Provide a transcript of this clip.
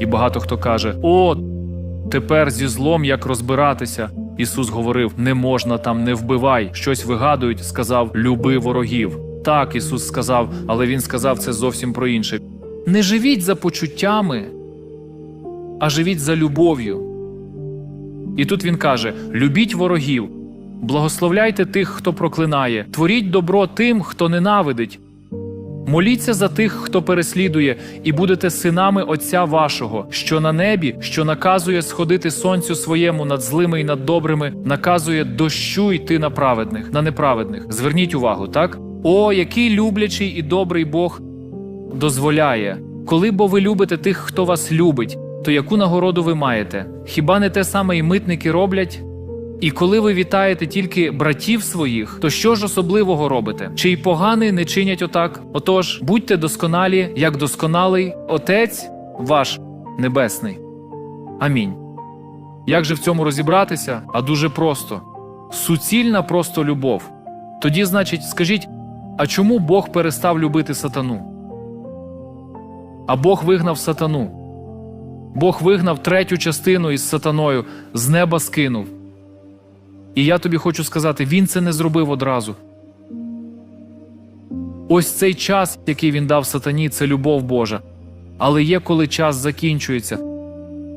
І багато хто каже: О, тепер зі злом як розбиратися. Ісус говорив: не можна там, не вбивай. Щось вигадують, сказав люби ворогів. Так, Ісус сказав, але Він сказав це зовсім про інше. Не живіть за почуттями, а живіть за любов'ю. І тут він каже: любіть ворогів, благословляйте тих, хто проклинає, творіть добро тим, хто ненавидить. Моліться за тих, хто переслідує, і будете синами Отця вашого, що на небі, що наказує сходити сонцю своєму над злими і над добрими, наказує дощу йти на праведних, на неправедних. Зверніть увагу, так? О, який люблячий і добрий Бог дозволяє. Коли бо ви любите тих, хто вас любить, то яку нагороду ви маєте? Хіба не те саме і митники роблять? І коли ви вітаєте тільки братів своїх, то що ж особливого робите? Чи й поганий не чинять отак? Отож, будьте досконалі, як досконалий Отець ваш Небесний. Амінь. Як же в цьому розібратися? А дуже просто: суцільна просто любов. Тоді, значить, скажіть, а чому Бог перестав любити сатану? А Бог вигнав сатану. Бог вигнав третю частину із сатаною, з неба скинув. І я тобі хочу сказати, він це не зробив одразу. Ось цей час, який він дав сатані, це любов Божа. Але є коли час закінчується,